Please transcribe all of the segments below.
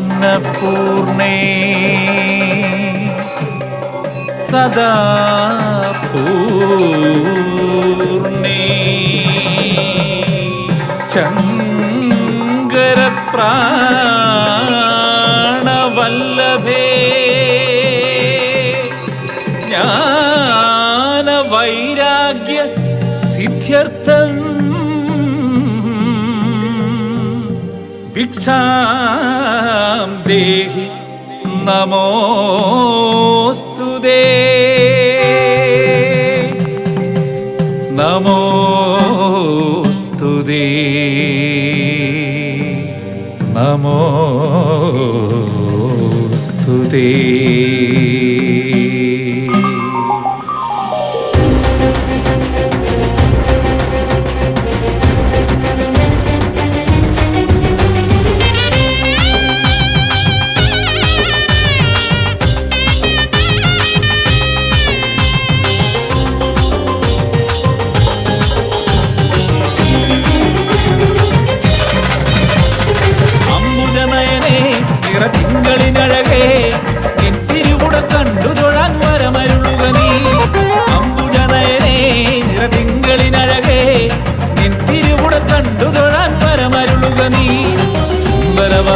അന്നപൂർണേ സദാ പൂർണേ. ശങ്കരപ്രാണവല്ലഭേ ജ്ഞാനവൈരാഗ്യ സിദ്ധ്യർത്ഥം. ഭിക്ഷാം ദേഹി നമോസ്തുതേ. స్తుతే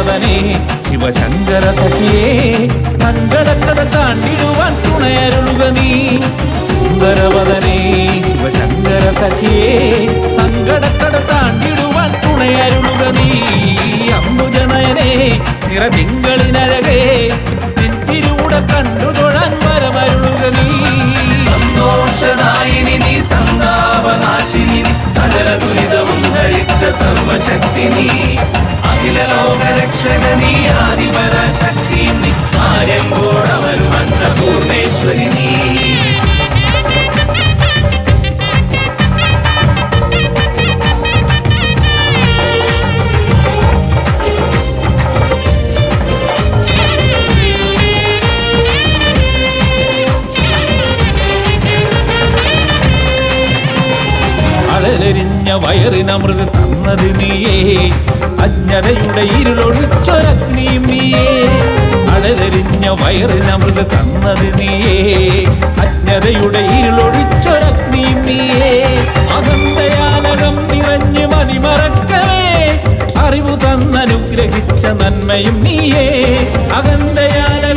സുന്ദരവദനേ ശിവശങ്കര സഖിയേ മംഗളക്കഥ താണ്ടിടുവാൻ തുണയരുളുക നീ. സുന്ദരവദനെ ശിവശങ്കര സഖിയേ സങ്കടക്കഥ താണ്ടിടുവാൻ തുണയരുളുക നീ. അമ്പുജനയനെ നിറതിങ്കളിനഴകേ സർവശക്തി നീ അഖില ലോകരക്ഷക നീ ആദിപരാശക്തി നീ ആര്യങ്കോടവരും പൂർണേശ്വരി നീ അഴലെരിഞ്ഞ വയറിനമൃത് തന്നത് നീയേ. അജ്ഞതയുടെ ഇരുളൊഴിച്ചൊരഗ്നിയും നീയേ അഴലെരിഞ്ഞ വയറിനമൃത് തന്നത് നീയേ. അജ്ഞതയുടെ ഇരുളൊഴിച്ചൊരഗ്നിയും നീയേ അകന്തയാലകം നിറഞ്ഞ് മതിമറക്കവേ. അറിവ് തന്നനുഗ്രഹിച്ച നന്മയും നീയേ. അകന്തയാലകം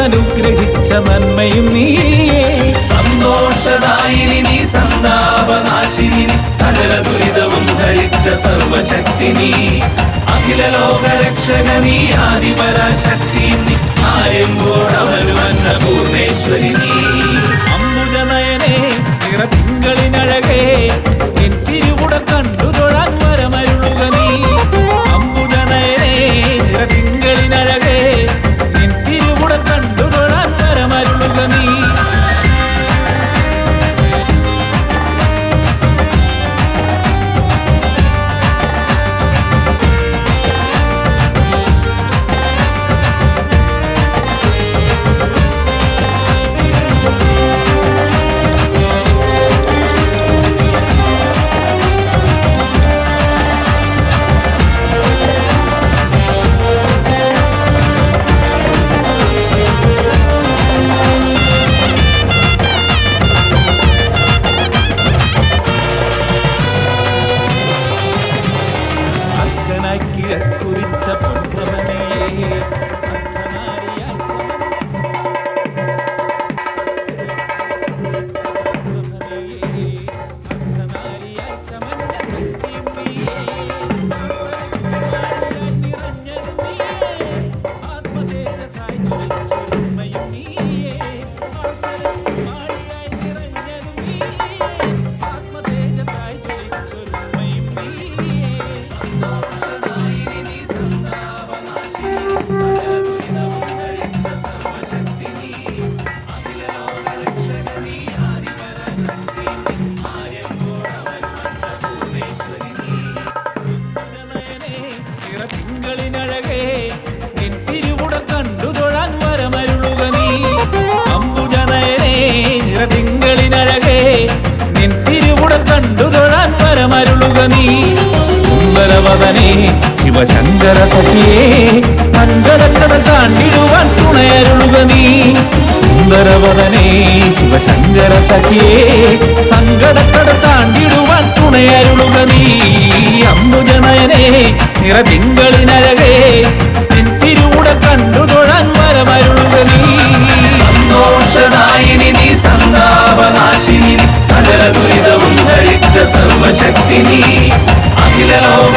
അറിവ് തന്നനുഗ്രഹിച്ച നന്മയും നീയേ. സന്തോഷദായിനി നീ സന്താപനാശിനി സകല ദുരിതവും ധരിച്ച സർവശക്തി നീ. അഖില ലോകരക്ഷക നീ ആദിപരാശക്തി നീ. ആര്യങ്കോടവരും അന്നപൂർണേശ്വരി നീ. അമ്പുജനയനെ നിറതിങ്കളിനഴകേ നിൻ തിരുവുട കണ്ടു குறி വരമരുളുക നീ. സുന്ദരവദനേ ശിവശങ്കര സഖിയേ സങ്കരക്കടൽ താണ്ടിടുവാൻ തുണയരുളുക നീ. സുന്ദരവദനേ ശിവശങ്കര സഖിയേ സങ്കടക്കടൽ താണ്ടിടുവാൻ തുണയരുളുക നീ. അമ്പുജനയനേ നിറതിങ്കളിനഴകേ സർവശക്തി നീ അഖില ലോക